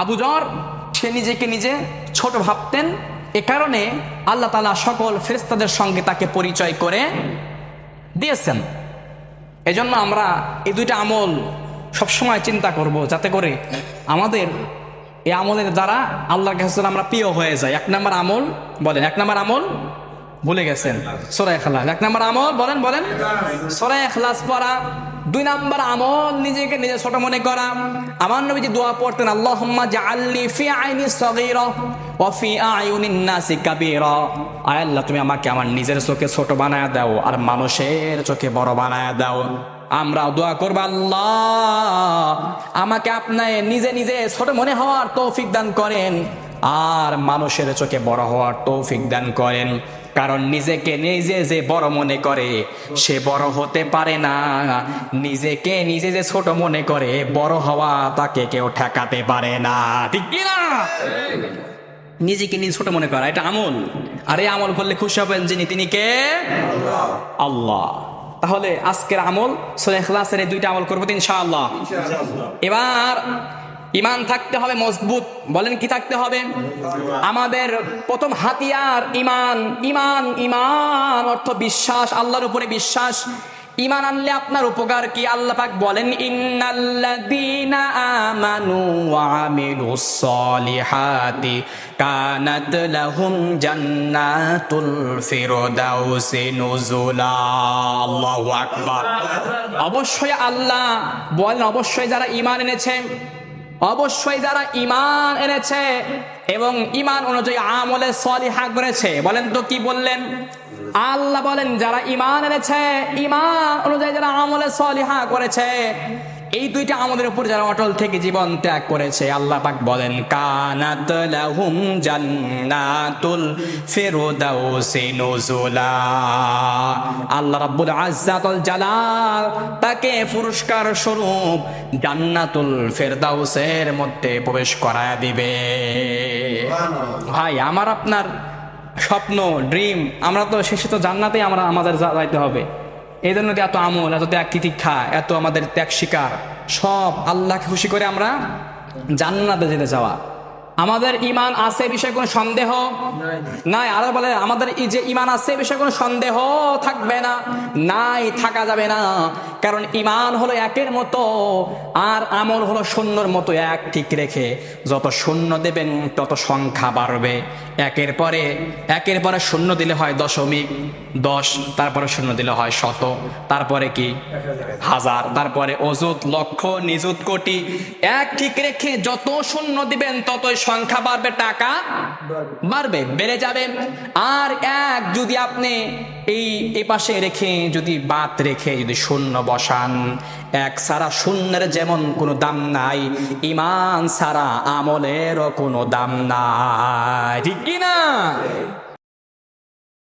আবু জর সে নিজেকে নিজে ছোট ভাবতেন। এ কারণে আল্লাহ তালা সকল ফেরেস্তাদের সঙ্গে তাকে পরিচয় করে দিয়েছেন। এজন্য আমরা এই দুইটা আমল সবসময় চিন্তা করব, যাতে করে আমাদের এই আমলের দ্বারা আল্লাহর কাছে আমরা প্রিয় হয়ে যায় এক নম্বর আমল, বলেন, এক নম্বর আমল ভুলে গেছেন। সোরাই খালাস এক নম্বর আমল, বলেন বলেন। সোরাই খালাস পড়া দুই নম্বর আমল, নিজেকে নিজে ছোট মনে করা। আমার নবী যে দোয়া পড়তেন, আল্লাহুম্মা জাআলনি ফি আইনি সগীরা ওয়া ফি আয়ুনিন নাসি কাবীরা। আয় আল্লাহ, তুমি আমাকে আমার নিজের চোখে ছোট বানায় দাও আর মানুষের চোখে বড় বানায় দাও। আমরা দোয়া করব, আল্লাহ, আমাকে আপনার নিজে নিজে ছোট মনে হওয়ার তৌফিক দান করেন আর মানুষের চোখে বড় হওয়ার তৌফিক দান করেন। কারণ নিজেকে নিজে যে বড় মনে করে সে বড় হতে পারে না। নিজেকে নিজে যে ছোট মনে করে বড় হওয়া তাকে কেউ ঠেকাতে পারে না। ঠিক কি না? নিজেকে নিজে ছোট মনে করা এটা আমল। আর এই আমল করলে খুশি হবেন যিনি তিনি কে? আল্লাহ। তাহলে আজকের আমল সোলে ইখলাসের এই দুইটা আমল করব ইনশাআল্লাহ। এবার ইমান থাকতে হবে মজবুত। বলেন কি থাকতে হবে? আমাদের প্রথম হাতিয়ার ইমান। ইমান ইমান অর্থ বিশ্বাস, আল্লাহর উপরে বিশ্বাস। ইমান আনলে আপনার উপকার কি? আল্লাহ পাক বলেন, ইন্নাল্লাযীনা আমানু ওয়া আমিলুস সলিহাতি কানাত লাহুম জান্নাতুল ফিরদাউসি নুজুলা। আল্লাহু আকবার। অবশ্যই আল্লাহ বলেন, অবশ্যই যারা ঈমান এনেছে অবশ্যই যারা ইমান এনেছে এবং ইমান অনুযায়ী আমলে সলিহা করেছে বলেন তো কি বললেন? আল্লাহ বলেন, যারা ইমান এনেছে ইমান অনুযায়ী যারা আমলে সলিহা করেছে এই দুইটা আমাদের উপর যারা অটল থেকে জীবন ত্যাগ করেছে আল্লাহ পাক বলেন কানাত লাহুম জান্নাতুল ফিরদাউসি নুজুলা। আল্লাহ রাব্বুল আজ্জাতুল জালাল তাকে পুরস্কার স্বরূপ জান্নাতুল ফেরদাউসের মধ্যে প্রবেশ করায় দিবে। ভাই আমার আপনার স্বপ্ন ড্রিম আমরা তো শেষে তো জান্নাতেই আমরা আমাদের যাইতে হবে। এই জন্য এত আমল এত ত্যাগ তিতিক্ষা এত আমাদের ত্যাগ শিকার? সব আল্লাহকে খুশি করে আমরা জান্নাতে যেতে যাওয়া আমাদের ইমান আছে বিষয়ে কোনো সন্দেহ? নাই। আরও বলে আমাদের এই যে ইমান আছে বিষয়ে কোনো সন্দেহ থাকবে না। নাই থাকা যাবে না। কারণ ইমান হলো একের মতো আর আমল হলো শূন্যর মতো এক ঠিক রেখে। যত শূন্য দেবেন তত সংখ্যা বাড়বে। একের পরে একের পরে শূন্য দিলে হয় দশমিক। দশ, তারপরে শূন্য দিলে হয় শত, তারপরে কি? হাজার, তারপরে অযুত, লক্ষ, নিযুত, কোটি। এক ঠিক রেখে যত শূন্য দিবেন, ততই সংখ্যা বাড়বে, টাকা বাড়বে, বেড়ে যাবে। আর এক যদি আপনি এই এ পাশে রেখে যদি বাত রেখে যদি শূন্য বসান, এক সারা শূন্যের যেমন কোনো দাম নাই, ইমান সারা আমলেরও কোনো দাম নাই। ঠিক কি না